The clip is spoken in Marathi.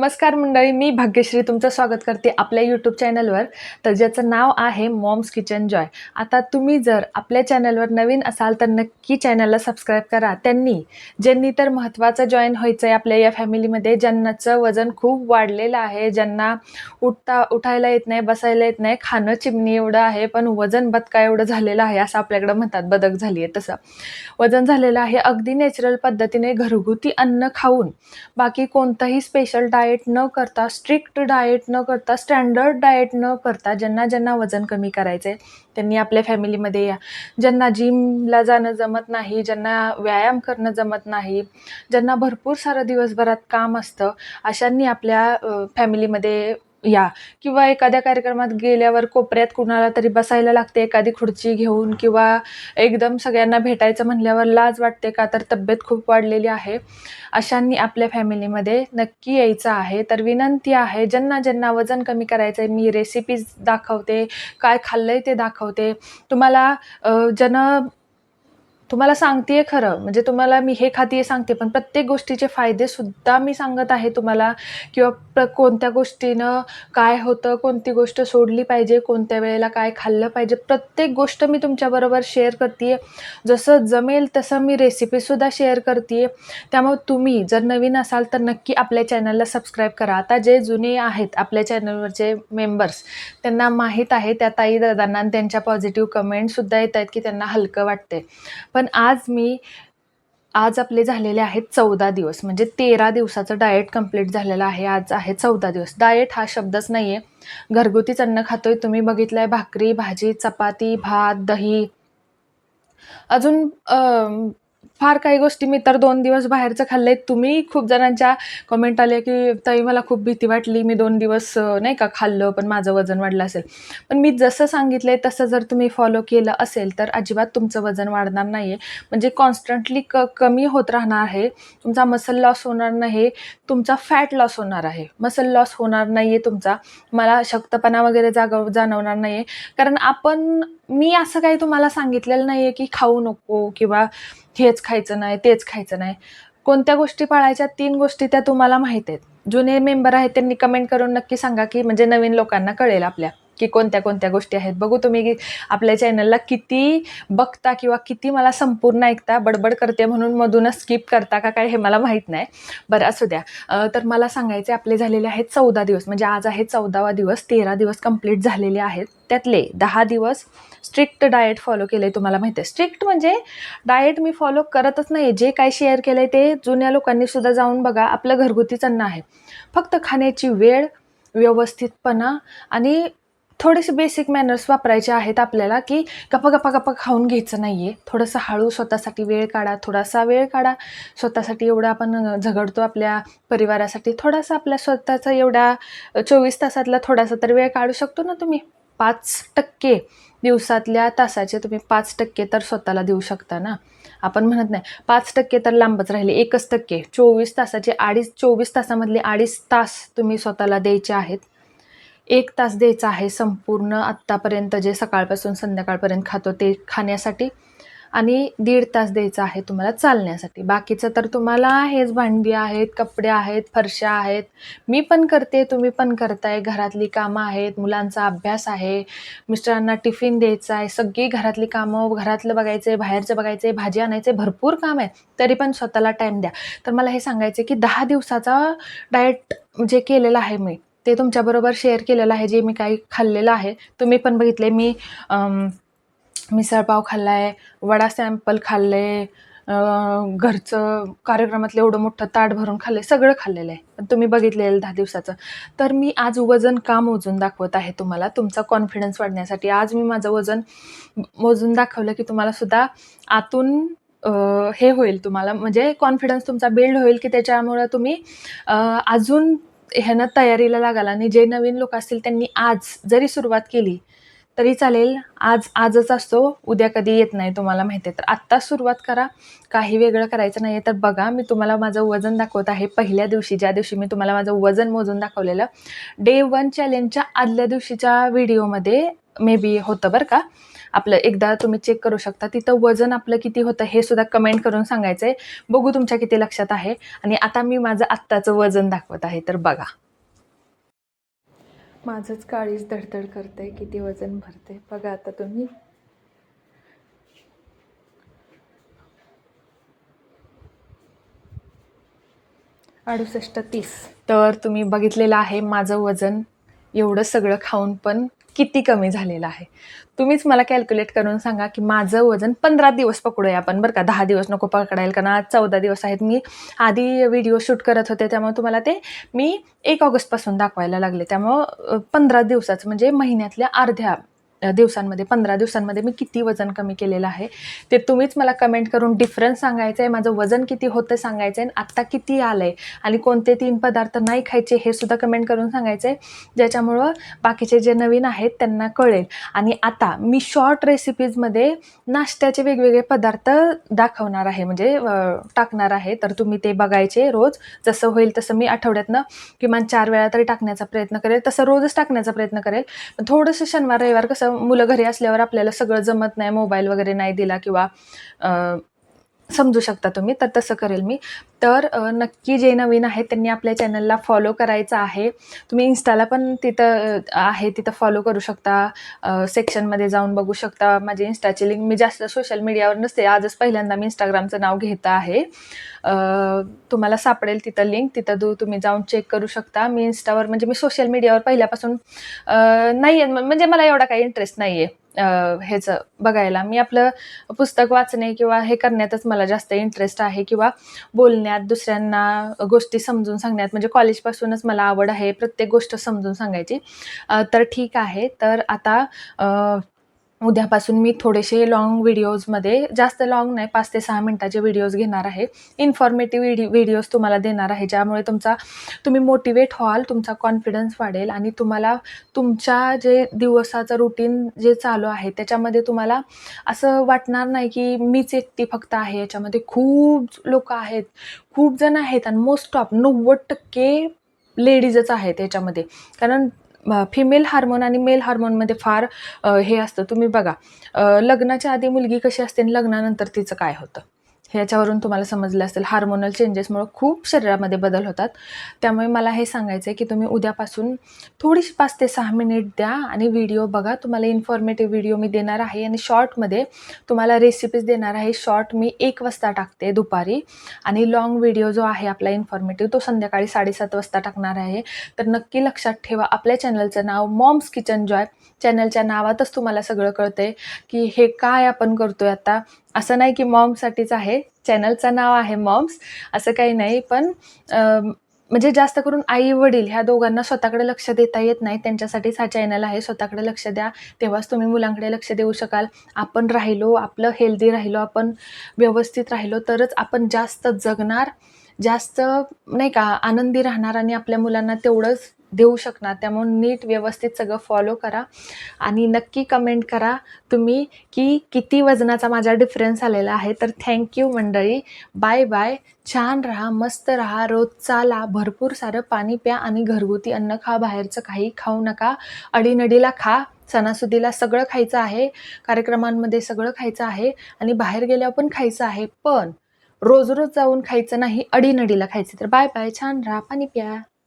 नमस्कार मंडळी मी भाग्यश्री तुमचं स्वागत करते आपल्या यूट्यूब चॅनलवर तर ज्याचं नाव आहे मॉम्स किचन जॉय आता तुम्ही जर आपल्या चॅनलवर नवीन असाल तर नक्की चॅनलला सबस्क्राईब करा. त्यांनी ज्यांनी तर महत्त्वाचं जॉईन व्हायचं आहे आपल्या या फॅमिलीमध्ये ज्यांनाचं वजन खूप वाढलेलं आहे ज्यांना उठता उठायला येत नाही बसायला येत नाही खाणं चिमणी एवढं आहे पण वजन बदका एवढं झालेलं आहे असं आपल्याकडं म्हणतात. बदक झाली आहे तसं. वजन झालेलं आहे अगदी नॅचरल पद्धतीने घरगुती अन्न खाऊन बाकी कोणतंही स्पेशल डाएट न करता स्ट्रिक्ट डाएट न करता स्टँडर्ड डाएट न करता ज्यांना ज्यांना वजन कमी करायचं आहे त्यांनी आपल्या फॅमिलीमध्ये या. ज्यांना जिमला जाणं जमत नाही ज्यांना व्यायाम करणं जमत नाही ज्यांना भरपूर सारं दिवसभरात काम असतं अशांनी आपल्या फॅमिलीमध्ये या. किंवा एखाद्या कार्यक्रमात गेल्यावर कोपऱ्यात कुणाला तरी बसायला लागते एखादी खुर्ची घेऊन किंवा एकदम सगळ्यांना भेटायचं म्हणल्यावर लाज वाटते का? तर तब्येत खूप वाढलेली आहे. अशांनी आपल्या फॅमिलीमध्ये नक्की यायचं आहे. तर विनंती आहे ज्यांना ज्यांना वजन कमी करायचं आहे मी रेसिपीज दाखवते. काय खाल्लं आहे ते दाखवते. तुम्हाला अ, ज्यानं तुम्हाला सांगते खरं. म्हणजे तुम्हाला मी हे खाते सांगते पण प्रत्येक गोष्टीचे फायदेसुद्धा मी सांगत आहे तुम्हाला. किंवा प्र कोणत्या गोष्टीनं काय होतं कोणती गोष्ट सोडली पाहिजे कोणत्या वेळेला काय खाल्लं पाहिजे प्रत्येक गोष्ट मी तुमच्याबरोबर शेअर करते जसं जमेल तसं मी रेसिपीसुद्धा शेअर करते त्यामुळे तुम्ही जर नवीन असाल तर नक्की आपल्या चॅनलला सबस्क्राईब करा. आता जे जुने आहेत आपल्या चॅनलवरचे मेंबर्स त्यांना माहीत आहे त्या ताई दादांना त्यांच्या पॉझिटिव्ह कमेंटसुद्धा येत आहेत की त्यांना हलकं वाटते पण पण आज मी आज आपले झालेले आहेत चौदा दिवस. म्हणजे तेरा दिवसाचं डाएट कंप्लीट झालेलं आहे आज आहे चौदा दिवस. डाएट हा शब्दच नाही आहे घरगुतीच अन्न खातोय तुम्ही बघितलंय भाकरी भाजी चपाती भात दही. अजून फार काही गोष्टी मी तर दोन दिवस बाहेरचं खाल्लंय. तुम्ही खूप जणांच्या कमेंट आल्या की ताई मला खूप भीती वाटली. मी दोन दिवस नाही का खाल्लं पण माझं वजन वाढलं असेल. पण मी जसं सांगितलंय तसं जर तुम्ही फॉलो केलं असेल तर अजिबात तुमचं वजन वाढणार नाही आहे म्हणजे कॉन्स्टंटली क कमी होत राहणार आहे. तुमचा मसल लॉस होणार नाही. तुमचा फॅट लॉस होणार आहे. मसल लॉस होणार नाही आहे तुमचा. मला शक्तपणा वगैरे जागव जाणवणार नाही आहे कारण आपण मी असं काही तुम्हाला सांगितलेलं नाही आहे की खाऊ नको किंवा हेच खायचं नाही तेच खायचं नाही. कोणत्या गोष्टी पाळायच्या? तीन गोष्टी त्या तुम्हाला माहीत आहेत. जुने मेंबर आहेत त्यांनी कमेंट करून नक्की सांगा की म्हणजे नवीन लोकांना कळेल आपल्या. की कोणत्या कोणत्या गोष्टी आहेत. बघू तुम्ही आपल्या चॅनलला किती बघता किंवा किती मला संपूर्ण ऐकता बडबड करते म्हणून मधूनच स्किप करता का काय हे मला माहीत नाही. बरं असू द्या. तर मला सांगायचे आपले झालेले आहेत चौदा दिवस. म्हणजे आज आहे चौदावा दिवस. तेरा दिवस कंप्लीट झालेले आहेत. त्यातले दहा दिवस स्ट्रिक्ट डाएट फॉलो केले तुम्हाला माहिती आहे. स्ट्रिक्ट म्हणजे डाएट मी फॉलो करतच नाही जे काय शेअर केलं आहे ते जुन्या लोकांनी सुद्धा जाऊन बघा. आपलं घरगुतीच अन्न आहे. फक्त खाण्याची वेळ व्यवस्थितपणा आणि थोडेसे बेसिक मॅनर्स वापरायचे आहेत आपल्याला की गप्पा गप्पा गप्पा खाऊन घ्यायचं नाही आहे थोडंसं हळू स्वतःसाठी वेळ काढा थोडासा वेळ काढा. स्वतःसाठी एवढं आपण झगडतो आपल्या परिवारासाठी. थोडासा आपल्या स्वतःचा एवढा चोवीस तासातला थोडासा तर वेळ काढू शकतो ना तुम्ही. पाच टक्के दिवसातल्या तासाचे तुम्ही पाच टक्के तर स्वतःला देऊ शकता ना. आपण म्हणत नाही पाच टक्के तर लांबच राहिले एकच टक्के. चोवीस तासाचे अडीच चोवीस तासामधले अडीच तास तुम्ही स्वतःला द्यायचे आहेत. एक तास द्यायचा आहे संपूर्ण आत्तापर्यंत जे सकाळपासून संध्याकाळपर्यंत खातो ते खाण्यासाठी आणि दीड तास द्यायचा आहे तुम्हाला चालण्यासाठी. बाकीचं तर तुम्हाला हेच भांडी आहेत कपडे आहेत फरशा आहेत. मी पण करते तुम्ही पण करताय. घरातली कामं आहेत मुलांचा अभ्यास आहे मिस्टरांना टिफिन द्यायचा आहे. सगळी घरातली कामं घरातलं बघायचं आहे बाहेरचं बघायचं आहे भाजी आणायचे भरपूर काम आहे तरी पण स्वतःला टाईम द्या. तर मला हे सांगायचं आहे की दहा दिवसाचा डाएट जे केलेलं आहे मी ते तुमच्याबरोबर शेअर केलेलं आहे जे मी काही खाल्लेलं आहे. तुम्ही पण बघितले मी मिसळपाव खाल्ला आहे वडा सॅम्पल खाल्ले घरचं कार्यक्रमातलं एवढं मोठं ताट भरून खाल्लं सगळं खाल्लेलं आहे. पण तुम्ही बघितलेलं दहा दिवसाचं. तर मी आज वजन का मोजून दाखवत आहे तुम्हाला? तुमचा कॉन्फिडन्स वाढण्यासाठी. आज मी माझं वजन मोजून दाखवलं की तुम्हाला सुद्धा आतून हे होईल तुम्हाला. म्हणजे कॉन्फिडन्स तुमचा बिल्ड होईल की त्याच्यामुळं तुम्ही अजून ह्यानं तयारीला लागाल आणि जे नवीन लोक असतील त्यांनी आज जरी सुरुवात केली तरी चालेल. आज आजच असतो. उद्या कधी येत नाही तुम्हाला माहिती आहे. तर आत्ताच सुरुवात करा. काही वेगळं करायचं नाही आहे तर बघा मी तुम्हाला माझं वजन दाखवत आहे पहिल्या दिवशी. ज्या दिवशी मी तुम्हाला माझं वजन मोजून दाखवलेलं डे वन चॅलेंजच्या आदल्या दिवशीच्या व्हिडिओमध्ये मे बी होतं बरं का? आपलं एकदा तुम्ही चेक करू शकता. तिथं वजन आपलं किती होतं हे सुद्धा कमेंट करून सांगायचं आहे बघू तुमच्या किती लक्षात आहे. आणि आता मी माझं आत्ताचं वजन दाखवत आहे. तर बघा. माझंच काळीच धडधड करते किती वजन भरते बघा आता तुम्ही. अडुसष्ट तीस. तर तुम्ही बघितलेलं आहे माझं वजन एवढं सगळं खाऊन पण किती कमी झालेलं आहे. तुम्हीच मला कॅल्क्युलेट करून सांगा की माझं वजन पंधरा दिवस पकडूया आपण बरं का? दहा दिवस नको पकडायला कारण आज चौदा दिवस आहेत. मी आधी व्हिडिओ शूट करत होते त्यामुळे तुम्हाला ते मी एक ऑगस्टपासून दाखवायला लागले. त्यामुळं पंधरा दिवसाचं म्हणजे महिन्यातल्या अर्ध्या दिवसांमध्ये पंधरा दिवसांमध्ये मी किती वजन कमी केलेलं आहे ते तुम्हीच मला कमेंट करून डिफरन्स सांगायचं आहे माझं वजन किती होतं सांगायचं आहे आणि आत्ता किती आलं आहे आणि कोणते तीन पदार्थ नाही खायचे हे सुद्धा कमेंट करून सांगायचं आहे ज्याच्यामुळं बाकीचे जे नवीन आहेत त्यांना कळेल. आणि आता मी शॉर्ट रेसिपीजमध्ये नाश्त्याचे वेगवेगळे पदार्थ दाखवणार आहे म्हणजे टाकणार आहे. तर तुम्ही ते बघायचे रोज. जसं होईल तसं मी आठवड्यातनं किमान चार वेळा तरी टाकण्याचा प्रयत्न करेल तसं रोजच टाकण्याचा प्रयत्न करेल. पण थोडंसं शनिवार रविवार कसं मुलं घरी असल्यावर आपल्याला सगळं जमत नाही मोबाईल वगैरे नाही दिला किंवा समजू शकता तुम्ही तर तसं करेल मी. तर नक्की जे नवीन आहेत त्यांनी आपल्या चॅनलला फॉलो करायचं आहे. तुम्ही इन्स्टाला पण तिथं आहे तिथं फॉलो करू शकता. सेक्शनमध्ये जाऊन बघू शकता. माझी इन्स्टाची लिंक मी जास्त सोशल मीडियावर नसते आजच पहिल्यांदा मी इंस्टाग्रामचं नाव घेत आहे. तुम्हाला सापडेल तिथं लिंक तिथं दू तुम्ही जाऊन चेक करू शकता. मी इन्स्टावर म्हणजे मी सोशल मीडियावर पहिल्यापासून नाही आहे म्हणजे मला एवढा काही इंटरेस्ट नाही आहे ह्याचं बघायला. मी आपलं पुस्तक वाचणे किंवा हे करण्यातच मला जास्त इंटरेस्ट आहे किंवा बोलण्यात दुसऱ्यांना गोष्टी समजून सांगण्यात म्हणजे कॉलेजपासूनच मला आवड आहे प्रत्येक गोष्ट समजून सांगायची. तर ठीक आहे. तर आता उद्यापासून मी थोडेसे लाँग व्हिडिओजमध्ये जास्त लाँग नाही पाच ते सहा मिनटाचे व्हिडिओज घेणार आहे. इन्फॉर्मेटिव्ह व्हिडिओ व्हिडिओज तुम्हाला देणार आहे ज्यामुळे तुमचा तुम्ही मोटिवेट व्हाल तुमचा कॉन्फिडन्स वाढेल आणि तुम्हाला तुमच्या जे दिवसाचं रुटीन जे चालू आहे त्याच्यामध्ये तुम्हाला असं वाटणार नाही की मीच एकटी फक्त आहे याच्यामध्ये खूप लोक आहेत खूप जण आहेत आणि मोस्ट ऑफ नव्वद टक्के लेडीजच आहेत याच्यामध्ये. कारण फिमेल हार्मोन आणि मेल हार्मोनमध्ये फार हे असतं. तुम्ही बघा लग्नाच्या आधी मुलगी कशी असते आणि लग्नानंतर तिचं काय होतं? ह्याच्यावरून तुम्हाला समजलं असेल हार्मोनल चेंजेसमुळं खूप शरीरामध्ये बदल होतात. त्यामुळे मला हे सांगायचं आहे की तुम्ही उद्यापासून थोडीशी पाच ते सहा मिनिट द्या आणि व्हिडिओ बघा. तुम्हाला इन्फॉर्मेटिव्ह व्हिडिओ मी देणार आहे आणि शॉर्टमध्ये तुम्हाला रेसिपीज देणार आहे. शॉर्ट मी एक वाजता टाकते दुपारी आणि लॉंग व्हिडिओ जो आहे आपला इन्फॉर्मेटिव्ह तो संध्याकाळी साडेसात वाजता टाकणार आहे. तर नक्की लक्षात ठेवा आपल्या चॅनलचं नाव मॉम्स किचन जॉय चॅनलच्या नावातच तुम्हाला सगळं कळतंय की हे काय आपण करतोय आता. असं नाही की मॉम्ससाठीच आहे. चॅनलचं नाव आहे मॉम्स. असं काही नाही पण म्हणजे जास्त करून आई वडील ह्या दोघांना स्वतःकडे लक्ष देता येत नाही. त्यांच्यासाठीच हा चॅनल आहे. स्वतःकडे लक्ष द्या. तेव्हाच तुम्ही मुलांकडे लक्ष देऊ शकाल. आपण राहिलो आपलं हेल्दी राहिलो आपण व्यवस्थित राहिलो तरच आपण जास्त जगणार जास्त नाही का आनंदी राहणार आणि आपल्या मुलांना तेवढंच देऊ शकणार. त्यामुळे नीट व्यवस्थित सगळं फॉलो करा. आणि नक्की कमेंट करा तुम्ही की किती वजनाचा माझा डिफरन्स आलेला आहे. तर थँक्यू मंडळी. बाय बाय छान राहा मस्त राहा. रोज चाला भरपूर सारं पाणी प्या आणि घरगुती अन्न खा. बाहेरचं काही खाऊ नका. अडीनडीला खा. सणासुदीला सगळं खायचं आहे. कार्यक्रमांमध्ये सगळं खायचं आहे. आणि बाहेर गेल्यावर पण खायचं आहे. पण रोज रोज जाऊन खायचं नाही. अडीनडीला खायचं तर बाय बाय छान राहा. पाणी प्या.